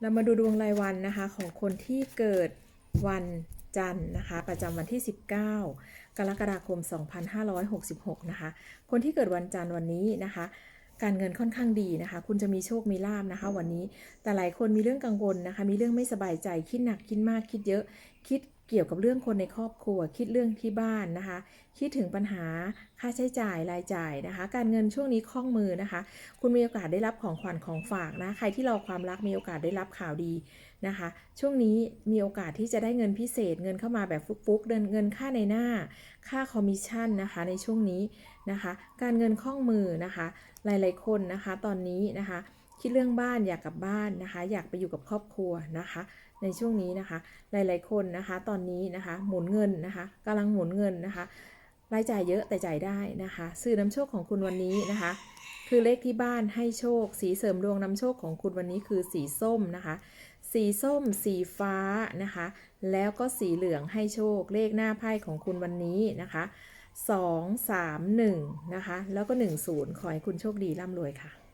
เรามาดูดวงรายวันนะคะของคนที่เกิดวันจันทร์นะคะประจำวันที่ 19 กรกฎาคม 2566 นะคะ คนที่เกิดวันจันทร์วันนี้นะคะ การเงินค่อนข้างดีนะคะ คุณจะมีโชคมีลาบนะคะ วันนี้แต่หลายคนมีเรื่องกังวลนะคะ มีเรื่องไม่สบายใจคิดหนักคิดมากคิดเยอะ คิด เกี่ยวกับเรื่องคนในครอบครัว คิดเรื่องที่บ้านนะคะ คิดถึงปัญหาค่าใช้จ่ายรายจ่ายนะคะ การเงินช่วงนี้คล่องมือนะคะ คุณมีโอกาสได้รับของขวัญของฝากนะ ใครที่รอความรักมีโอกาสได้รับข่าวดีนะคะ ช่วงนี้มีโอกาสที่จะได้เงินพิเศษ เงินเข้ามาแบบฟุกๆเดินเงินค่าในหน้า ค่าคอมมิชชั่นนะคะในช่วงนี้นะคะ การเงินคล่องมือนะคะ หลายๆคนนะคะ ตอนนี้นะคะ คิดเรื่องบ้านอยากกลับบ้านนะคะ อยากไปอยู่กับครอบครัวนะคะ ในช่วงนี้นะคะ หลาย ๆ คนนะคะ ตอนนี้นะคะ หมุนเงินนะคะกำลังหมุนเงินนะคะรายจ่ายเยอะแต่จ่ายได้นะคะ สื่อนำโชคของคุณวันนี้นะคะ คือเลขที่บ้านให้โชค สีเสริมดวงนำโชคของคุณวันนี้คือสีส้มนะคะ สีส้ม สีฟ้านะคะ แล้วก็สีเหลืองให้โชค เลขหน้าไพ่ของคุณวันนี้นะคะ 2 3 1 นะคะ แล้วก็ 10 ขอให้คุณโชคดีร่ำรวยค่ะ